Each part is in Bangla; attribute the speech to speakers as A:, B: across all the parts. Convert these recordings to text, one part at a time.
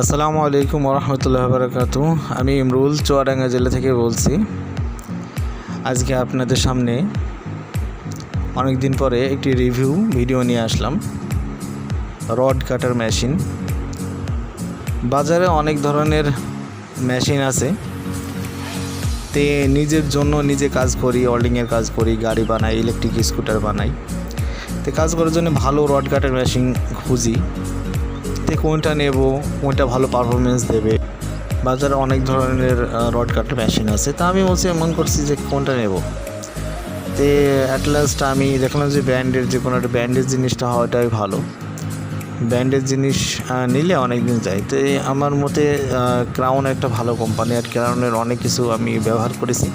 A: আসসালামু আলাইকুম রহমতুল্লাহ বারকাতু আমি ইমরুল, চুয়াডাঙ্গা জেলা থেকে বলছি। আজকে আপনাদের সামনে অনেক দিন পরে একটি রিভিউ ভিডিও নিয়ে আসলাম। রড কাটার মেশিন। বাজারে অনেক ধরনের মেশিন আছে। তে নিজের জন্য নিজে কাজ করি, ওয়েল্ডিংয়ের কাজ করি, গাড়ি বানাই, ইলেকট্রিক স্কুটার বানাই। তে কাজ করার জন্য ভালো রড কাটার মেশিন খুঁজি। তে কোনটা নেব, কোনটা ভালো পারফরমেন্স দেবে। বাজারে অনেক ধরনের রড কাটার মেশিন আছে। তা আমি বলছি মন করছি যে কোনটা নেব। তে অ্যাট লাস্ট আমি দেখলাম যে ব্র্যান্ডের যে কোনো একটা ব্র্যান্ডের জিনিসটা হওয়াটাই ভালো। ব্র্যান্ডের জিনিস নিলে অনেক দিন যায়। তো আমার মতে ক্রাউন একটা ভালো কোম্পানি আর ক্রাউনের অনেক কিছু আমি ব্যবহার করেছি।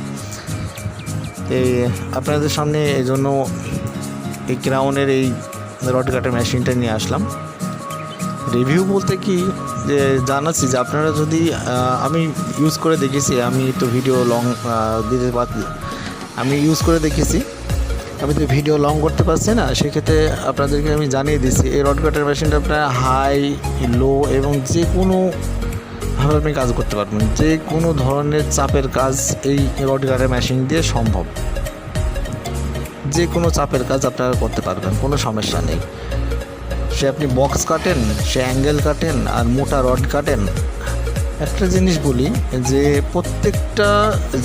A: এই আপনাদের সামনে এই জন্য এই ক্রাউনের এই রড কাটার মেশিনটা নিয়ে আসলাম। রিভিউ বলতে কি, যে জানাচ্ছি যে আপনারা যদি আমি ইউজ করে দেখেছি, আমি তো ভিডিও লং দিতে পারি আমি ইউজ করে দেখেছি, আমি তো ভিডিও লং করতে পারছি না, সেক্ষেত্রে আপনাদেরকে আমি জানিয়ে দিচ্ছি, এই রড কাটার মেশিনটা আপনার হাই লো এবং যে কোনো ভাবে আপনি কাজ করতে পারবেন। যে কোনো ধরনের চাপের কাজ এই রড কাটার মেশিন দিয়ে সম্ভব। যে কোনো চাপের কাজ আপনারা করতে পারবেন, কোনো সমস্যা নেই। সে আপনি বক্স কাটেন, সে অ্যাঙ্গেল কাটেন আর মোটা রড কাটেন। একটা জিনিস বলি যে প্রত্যেকটা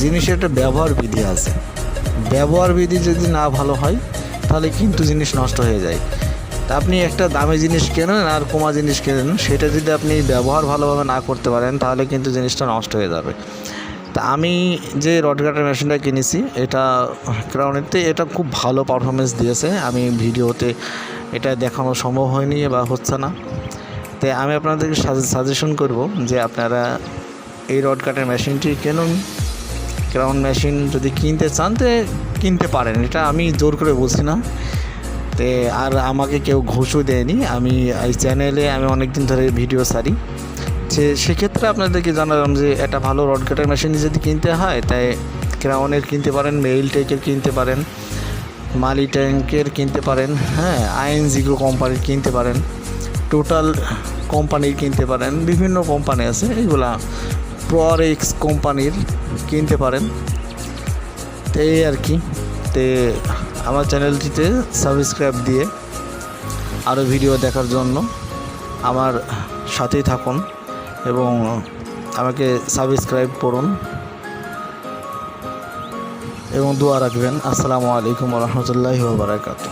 A: জিনিসের একটা ব্যবহার বিধি আছে। ব্যবহার বিধি যদি না ভালো হয়, তাহলে কিন্তু জিনিস নষ্ট হয়ে যায়। তা আপনি একটা দামি জিনিস কেনেন আর কমা জিনিস কেনেন, সেটা যদি আপনি ব্যবহার ভালোভাবে না করতে পারেন, তাহলে কিন্তু জিনিসটা নষ্ট হয়ে যাবে। তা আমি যে রড কাটার মেশিনটা কিনেছি, এটা ক্রাউনেতে এটা খুব ভালো পারফরমেন্স দিয়েছে। আমি ভিডিওতে এটা দেখানো সম্ভব হয়নি বা হচ্ছে না। তাই আমি আপনাদেরকে সাজেশন করব যে আপনারা এই রড কাটার মেশিনটি কিনুন। ক্রাউন মেশিন যদি কিনতে চান, তো কিনতে পারেন। এটা আমি জোর করে বলছি না। তে আর আমাকে কেউ ঘুষও দেয়নি। আমি এই চ্যানেলে আমি অনেক দিন ধরে ভিডিও সারি যে সেক্ষেত্রে আপনাদেরকে জানালাম যে একটা ভালো রড কাটার মেশিন যদি কিনতে হয়, তাই ক্রাউনের কিনতে পারেন মেইল টেকের কিনতে পারেন। মালি ট্যাঙ্কের কিনতে পারেন হ্যাঁ আইএন জিগ্রো কোম্পানির কিনতে পারেন, টোটাল কোম্পানির কিনতে পারেন, বিভিন্ন কোম্পানি আছে এইগুলা প্ররেক্স কোম্পানির কিনতে পারেন। তো এই আর কি, তে আমার চ্যানেলটিতে সাবস্ক্রাইব দিয়ে আরও ভিডিও দেখার জন্য আমার সাথেই থাকুন এবং আমাকে সাবস্ক্রাইব করুন। এবং দোয়া রাখবেন। আসসালামু আলাইকুম রহমতুল্লাহ বারাকাতু